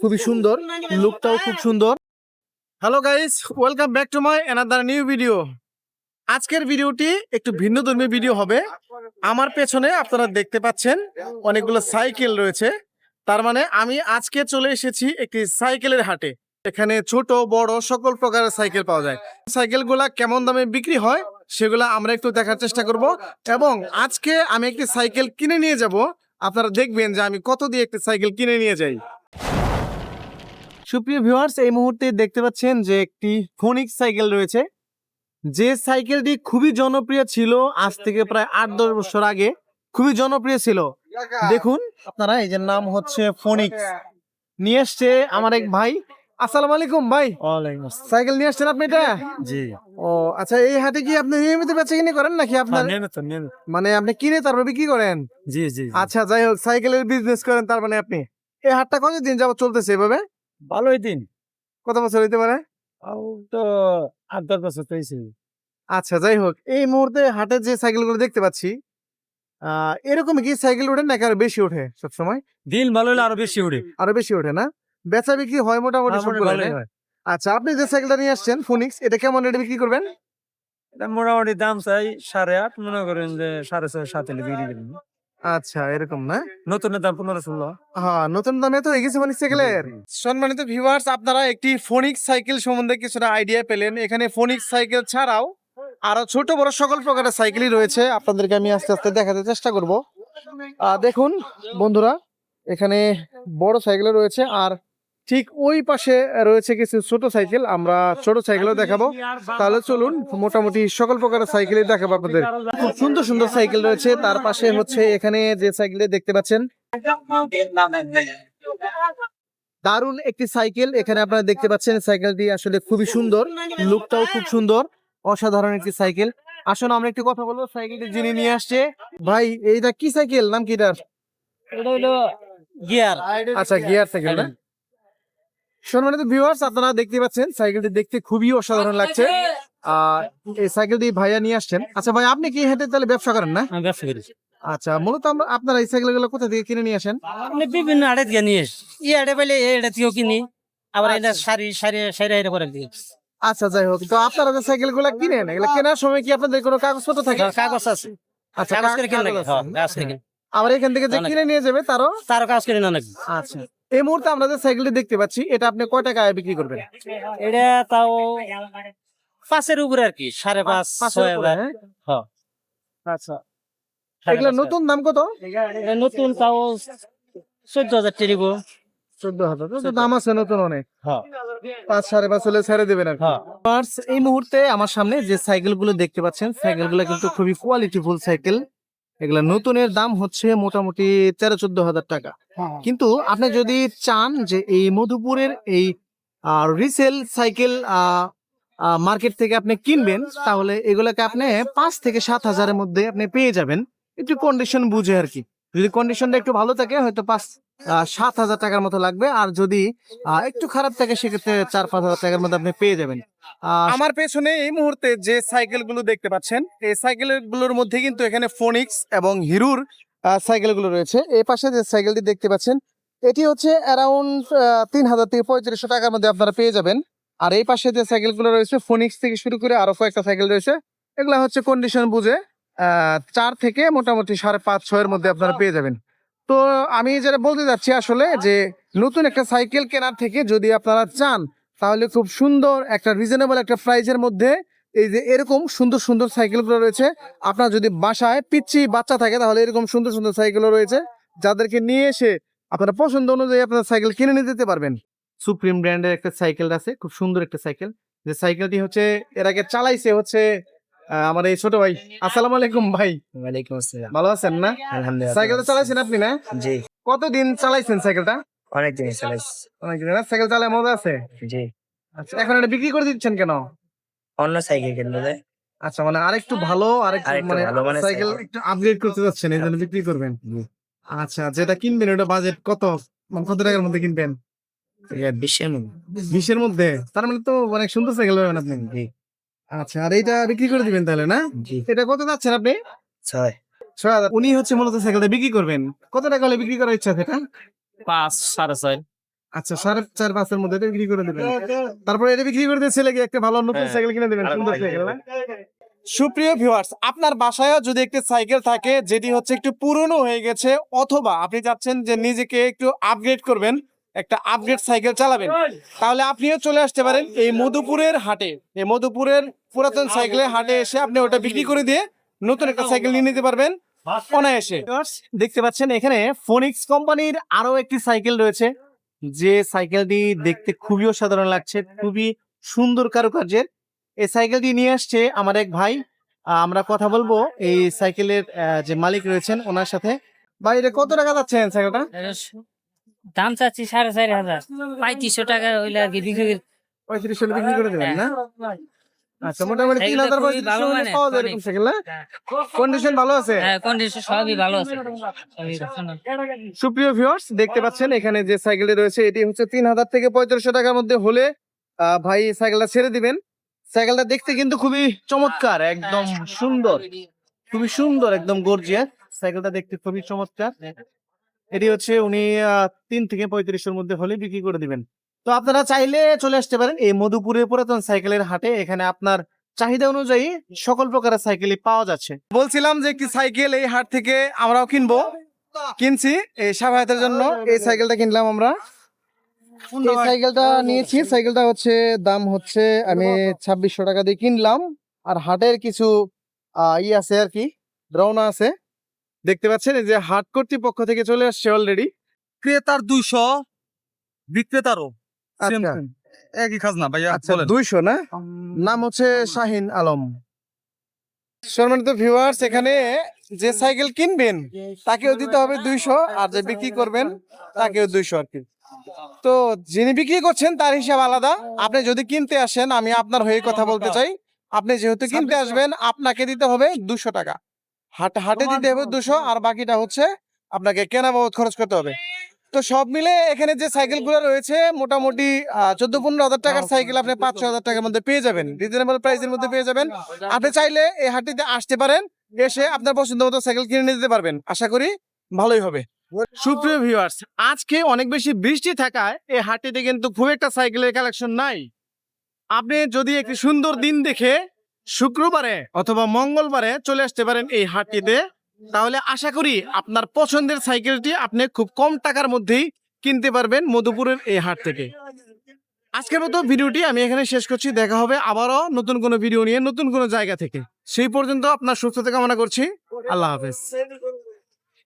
খুবই সুন্দর লুকটাও খুব সুন্দর। Hello guys welcome back to my another new video আজকের ভিডিওটি একটু ভিন্ন ধর্মী ভিডিও হবে। আমার পেছনে আপনারা দেখতে পাচ্ছেন অনেকগুলো সাইকেল রয়েছে। তার মানে আমি আজকে চলে এসেছি একটি সাইকেলের হাটে। এখানে ছোট, বড় সকল প্রকারের সাইকেল পাওয়া যায়। সাইকেলগুলা কেমন দামে বিক্রি হয়? সেগুলা আমরা একটু দেখার চেষ্টা করব। এবং আজকে আমি একটি সাইকেল কিনে নিয়ে যাব। আপনারা দেখবেন যে আমি কত দিয়ে একটি সাইকেল কিনে নিয়ে যাই। সুপ্রিয় ভিউয়ার্স, এই মুহূর্তে দেখতে পাচ্ছেন যে একটি ফোনিক সাইকেল রয়েছে। যে সাইকেলটি খুবই জনপ্রিয় ছিল আজ থেকে প্রায় আট দশ বছর আগে। খুবই জনপ্রিয় ছিল। দেখুন, আপনারা, এই যে নাম হচ্ছে ফোনিক্স। নিয়ে এসছে আমার এক ভাই। আসসালামু আলাইকুম ভাই। সাইকেল নিয়ে আসছেন আপনি এটা? জি। ও আচ্ছা এই হাটে কি আপনি নিয়মিত বেচা কিনে করেন নাকি আপনার? নিয়মিত নিয়মিত। মানে আপনি কিনে তারপর বিক্রি করেন? জি জি আচ্ছা যাই হোক সাইকেলের বিজনেস করেন তার মানে আপনি। এই হাটটা কতদিন যাবত চলতেছে এভাবে? ভালোই দিন। কত বছর হইতে পারে? তো আট দশ বছর তো হয়েছে আচ্ছা যাই হোক এই মুহূর্তে হাটে যে সাইকেলগুলো দেখতে পাচ্ছি এরকম কি সাইকেল ওঠে নাকি আরও বেশি ওঠে সবসময়? দিন ভালো হলে আরও বেশি উঠে আরও বেশি ওঠে না? বেচা বিক্রি হয় মোটামুটি সবগুলো, ভালোই আচ্ছা আপনি যে সাইকেলটা নিয়ে আসছেন ফোনিক্স এটা কেমন রেটে বিক্রি করবেন? এটা মোটামুটি দাম চাই সাড়ে আট মনে করেন যে সাড়ে ছয় সাত বিক্রি করেন আচ্ছা এরকম না? নতুনের দাম পনেরো ষোলো। হ্যাঁ নতুন দামে তো হয়ে গেছে ফোনিক্স সাইকেলের সম্মানিত ভিউয়ার্স আপনারা একটি ফোনিক্স সাইকেল সম্বন্ধে কিছুটা আইডিয়া পেলেন। এখানে ফোনিক্স সাইকেল ছাড়াও আরও ছোট বড় সকল প্রকারের সাইকেলই রয়েছে। আপনাদেরকে আমি আস্তে আস্তে দেখাতে চেষ্টা করব। দেখুন বন্ধুরা এখানে বড় সাইকেল রয়েছে। আর ঠিক ওই পাশে রয়েছে কিছু ছোট সাইকেল আমরা ছোট সাইকেলও দেখাবো। তাহলে চলুন মোটামুটি সকল প্রকারের সাইকেলই দেখাবো আপনাদের। খুব সুন্দর সুন্দর সাইকেল রয়েছে। তার পাশে হচ্ছে এখানে যে সাইকেল দেখতে পাচ্ছেন দারুণ একটি সাইকেল। এখানে আপনারা দেখতে পাচ্ছেন সাইকেলটি আসলে খুবই সুন্দর লুকটাও খুব সুন্দর অসাধারণ একটি সাইকেল। আসুন আমরা একটু কথা বলব সাইকেলটি যিনি নিয়ে আসছে। ভাই এইটা কি সাইকেল? নাম কি এটার? এটা হলো গিয়ার। আচ্ছা গিয়ার সাইকেল না সম্মানিত ভিউয়ার্স আপনারা দেখতে পাচ্ছেন সাইকেলটি দেখতে খুবই অসাধারণ লাগছে। আর এই সাইকেলটি ভাইয়া নিয়ে আসছেন। আচ্ছা ভাই আপনি কি হেঁটে তাহলে ব্যবসা করেন না? ব্যবসা করি। আচ্ছা মূলত আমরা আপনারা এই সাইকেলগুলো কোথা থেকে কিনে নিয়ে আসেন? আপনি বিভিন্ন আড়ে থেকে নিয়ে এস ই আড়ে পাইলে এই আড়ে থেকেও কিনি। আবার এটা সারি সারি সারি সারি করে দিই আচ্ছা যাই হোক তো আপনারা যে সাইকেলগুলো কিনেন এগুলো কেনার সময় কি আপনাদের কোনো কাগজপত্র থাকে? কাগজ আছে। আচ্ছা কাগজ করে কিনে লাগে আছে। হ্যাঁ কাগজ করে কিনে। আবার এখান থেকে যে কিনে নিয়ে যাবে তারও? তারও কাগজ করে না নাকি আচ্ছা। এই মুহূর্তে আমরা যে সাইকেলটি দেখতে পাচ্ছি এটা আপনি কয় টাকায় বিক্রি করবেন? এটা তাও পাঁচের উপরে আর কি সাড়ে পাঁচ ছয় হ্যাঁ? হ্যাঁ। আচ্ছা। এগুলো নতুন দাম কত? নতুন তাও চোদ্দ হাজার টেরিব চোদ্দ হাজার দাম আছে নতুন অনেক। হ্যাঁ। পাঁচ সাড়ে পাঁচ হলে ছেড়ে দেবেন আর কি। এই মুহূর্তে আমার সামনে যে সাইকেলগুলো দেখতে পাচ্ছেন সাইকেলগুলো কিন্তু খুবই কোয়ালিটিফুল সাইকেল। এগুলা নতুনের দাম হচ্ছে মোটামুটি তেরো চোদ্দ হাজার টাকা। কিন্তু আপনি যদি চান যে এই মধুপুরের এই রিসেল সাইকেল মার্কেট থেকে আপনি কিনবেন তাহলে এগুলাকে আপনি পাঁচ থেকে সাত হাজারের মধ্যে আপনি পেয়ে যাবেন। একটু কন্ডিশন বুঝে আর কি। যদি কন্ডিশনটা একটু ভালো থাকে, হয়তো পাঁচ সাত হাজার টাকার মতো লাগবে। আর যদি একটু খারাপ থাকে, সেক্ষেত্রে চার, পাঁচ হাজার টাকার মধ্যে আপনি পেয়ে যাবেন। আমার পেছনে এই মুহূর্তে যে সাইকেলগুলো দেখতে পাচ্ছেন, এই সাইকেলগুলোর মধ্যে কিন্তু এখানে ফোনিক্স এবং হিরুর সাইকেলগুলো রয়েছে। এই পাশে যে সাইকেলটি দেখতে পাচ্ছেন, এটি হচ্ছে অ্যারাউন্ড তিন হাজার থেকে পঁয়ত্রিশশো টাকার মধ্যে আপনারা পেয়ে যাবেন। আর এই পাশে যে সাইকেলগুলো রয়েছে ফোনিক্স থেকে শুরু করে আরও কয়েকটা সাইকেল রয়েছে, এগুলা হচ্ছে কন্ডিশন বুঝে চার থেকে মোটামুটি সাড়ে পাঁচ ছয়ের মধ্যে আপনারা পেয়ে যাবেন। তো আমি যেটা বলতে যাচ্ছি আসলে যে নতুন একটা সাইকেল কেনার থেকে যদি আপনারা চান তাহলে খুব সুন্দর একটা রিজনেবল একটা প্রাইজের মধ্যে এই যে এরকম সুন্দর সুন্দর সাইকেলগুলো রয়েছে। আপনার যদি বাসায় পিচ্ছি বাচ্চা থাকে তাহলে এরকম সুন্দর সুন্দর সাইকেলও রয়েছে। যাদেরকে নিয়ে এসে আপনারা পছন্দ অনুযায়ী আপনার সাইকেল কিনে নিয়ে যেতে পারবেন। সুপ্রিম ব্র্যান্ডের একটা সাইকেল আছে খুব সুন্দর একটা সাইকেল। যে সাইকেলটি হচ্ছে এর আগে চালাইছে হচ্ছে আমার এই ছোট ভাই। আসসালামু আলাইকুম ভাই। ওয়ালাইকুম আসসালাম। ভালো আছেন না? আলহামদুলিল্লাহ সাইকেলটা চালাইছেন আপনি না? জি। কতদিন চালাইছেন সাইকেলটা? অনেক জিনিস চালাইছি। অনেকদিন না? সাইকেল চালায় মজা আছে? জি। আচ্ছা এখন এটা বিক্রি করে দিচ্ছেন কেন? অন্য সাইকেল কিনতে যায় আচ্ছা মানে আরেকটু ভালো আরেকটু মানে মানে সাইকেল সাইকেল। একটু আপগ্রেড করতে যাচ্ছেন এই জন্য বিক্রি করবেন? আচ্ছা যেটা কিনবেন ওটা বাজেট কত? মানে কত টাকার মধ্যে কিনবেন? বিশের মধ্যে। বিশের মধ্যে? তার মানে তো অনেক সুন্দর সাইকেল পাবেন আপনি। আচ্ছা আর এইটা বিক্রি করে দিবেন তাহলে না? এটা কত যাচ্ছেন আপনি? ছয়। ছয় হাজার। উনি হচ্ছে মূলত সাইকেলটা বিক্রি করবেন। কত টাকা হলে বিক্রি করার ইচ্ছা আছে এটা? পাঁচ সাড়ে ছয়। আচ্ছা সাড়ে চার পাঁচের মধ্যে এটা বিক্রি করে দেবেন। তারপরে এটা বিক্রি করে দিয়ে ছেলেকে একটা ভালো নতুন হ্যাঁ। সাইকেল কিনে দেবেন সুন্দর সাইকেল। না? সুপ্রিয় ভিউয়ার্স আপনার বাসায়ও যদি একটি সাইকেল থাকে যেটি হচ্ছে একটু পুরনো হয়ে গেছে অথবা আপনি চাচ্ছেন যে নিজেকে একটু আপগ্রেড করবেন একটা আপগ্রেড সাইকেল চালাবেন। তাহলে আপনিও চলে আসতে পারেন এই মধুপুরের হাটে। এই মধুপুরের পুরাতন সাইকেলের হাটে এসে আপনি ওটা বিক্রি করে দিয়ে নতুন একটা সাইকেল নিয়ে নিতে পারবেন অনায়াসে। দেখতে পাচ্ছেন এখানে ফোনিক্স কোম্পানির আরও একটি সাইকেল রয়েছে। যে সাইকেলটি দেখতে খুবই অসাধারণ লাগছে খুবই সুন্দর কারুকার্যের। এই সাইকেলটি নিয়ে আসছে আমার এক ভাই। আহ, আমরা কথা বলব এই সাইকেলের যে মালিক রয়েছেন ওনার সাথে। ভাই এটা কত টাকা যাচ্ছেন সাইকেলটা দাম চাচ্ছি সাড়ে চারি হাজার। পঁয়ত্রিশশো টাকা হইলে আর কি বিক্রি করি। পঁয়ত্রিশ হলে বিক্রি করে দেবেন না? আচ্ছা মোটামুটি তিন হাজার খুবই পঁয়ত্রিশ ভালো হলে মানের, পাওয়া যায় এরকম সাইকেল না? কন্ডিশন ভালো আছে? হ্যাঁ কন্ডিশন সবই ভালো আছে। সুপ্রিয় ভিউয়ার্স দেখতে পাচ্ছেন এখানে যে সাইকেলটি রয়েছে এটি হচ্ছে তিন হাজার থেকে পঁয়ত্রিশশো টাকার মধ্যে হলে আহ, ভাই সাইকেলটা ছেড়ে দিবেন। সাইকেলটা দেখতে কিন্তু খুবই চমৎকার একদম সুন্দর। খুবই সুন্দর একদম গর্জিয়াস সাইকেলটা দেখতে খুবই চমৎকার। এটি হচ্ছে উনি তিন থেকে পঁয়ত্রিশের মধ্যে হলে বিক্রি করে দিবেন। তো আপনারা চাইলে চলে আসতে পারেন এই মধুপুরের পুরাতন সাইকেলের হাটে। এখানে আপনার চাহিদা অনুযায়ী সকল প্রকারের সাইকেলই পাওয়া যাচ্ছে। বলছিলাম যে একটি সাইকেল এই হাট থেকে আমরাও কিনবো। কিনছি এই সাফায়াতের জন্য এই সাইকেলটা কিনলাম আমরা। এই সাইকেলটা নিয়েছি। সাইকেলটা হচ্ছে দাম হচ্ছে আমি ছাব্বিশশো টাকা দিয়ে কিনলাম। আর হাটের কিছু আহ, ই আছে আর কি রওনা আছে। দেখতে পাচ্ছেন এই যে হাট কর্তৃপক্ষ থেকে চলে আসছে অলরেডি ক্রেতার দুইশো বিক্রেতারও আচ্ছা। একই খাজনা ভাইয়া আচ্ছা দুইশো না? নাম হচ্ছে শাহিন আলম। সম্মানিত ভিউয়ার্স এখানে যে সাইকেল কিনবেন তাকেও দিতে হবে দুইশো আর যে বিক্রি করবেন তাকেও দুইশো আর কি। তো যিনি বিক্রি করছেন তার হিসাব আলাদা। আপনি যদি কিনতে আসেন আমি আপনার হয়ে কথা বলতে চাই। আপনি যেহেতু কিনতে আসবেন আপনাকে দিতে হবে দুশো টাকা। হাটে হাটে দিতে হবে দুশো আর বাকিটা হচ্ছে আপনাকে কেনা বাবদ খরচ করতে হবে। তো সব মিলে এখানে যে সাইকেলগুলো রয়েছে মোটামুটি চোদ্দ পনেরো হাজার টাকার সাইকেল আপনি পাঁচ ছ হাজার টাকার মধ্যে পেয়ে যাবেন। রিজনেবল প্রাইসের মধ্যে পেয়ে যাবেন। আপনি চাইলে এই হাটটিতে আসতে পারেন এসে আপনার পছন্দ মতো সাইকেল কিনে নিতে পারবেন। আশা করি ভালোই হবে। সুপ্রিয় ভিউয়ার্স আজকে অনেক বেশি বৃষ্টি থাকায় এই হাটটিতে কিন্তু খুব একটা সাইকেলের কালেকশন নাই। আপনি যদি একটি সুন্দর দিন দেখে শুক্রবারে অথবা মঙ্গলবারে চলে আসতে পারেন এই হাটটিতে। তাহলে আশা করি আপনার পছন্দের সাইকেলটি আপনি খুব কম টাকার মধ্যেই কিনতে পারবেন মধুপুরের এই হাট থেকে। আজকের মতো ভিডিওটি আমি এখানে শেষ করছি। দেখা হবে আবারও নতুন কোনো ভিডিও নিয়ে নতুন কোনো জায়গা থেকে। সেই পর্যন্ত আপনার সুস্থতা কামনা করছি। আল্লাহ হাফেজ।